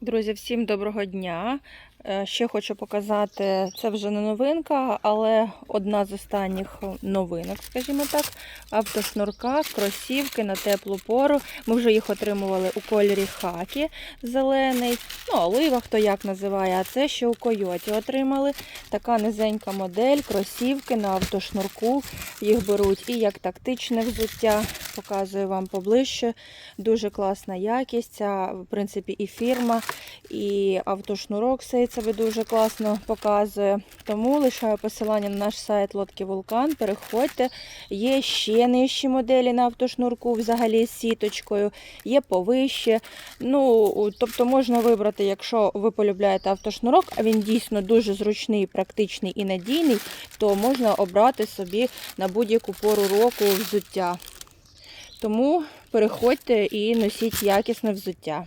Друзі, всім доброго дня. Е, Ще хочу показати, це вже не новинка, але одна з останніх новинок, скажімо так, автошнурка, кросівки на теплу пору. Ми вже їх отримували у кольорі хакі зелений, ну, олива хто як називає, а це ще у койоті отримали. Така низенька модель, кросівки на автошнурку. Їх беруть і як тактичне взуття, показую вам поближче. Дуже класна якість. Ця, в принципі, і фірма, і автошнурок себе дуже класно показує. Тому лишаю посилання на наш сайт Лодки Вулкан. Переходьте. Є ще нижчі моделі на автошнурку, взагалі з сіточкою, є повище. Ну, тобто можна вибрати, якщо ви полюбляєте автошнурок, а він дійсно дуже зручний, практичний і надійний, то можна обрати собі на будь-яку пору року взуття. Тому переходьте і носіть якісне взуття.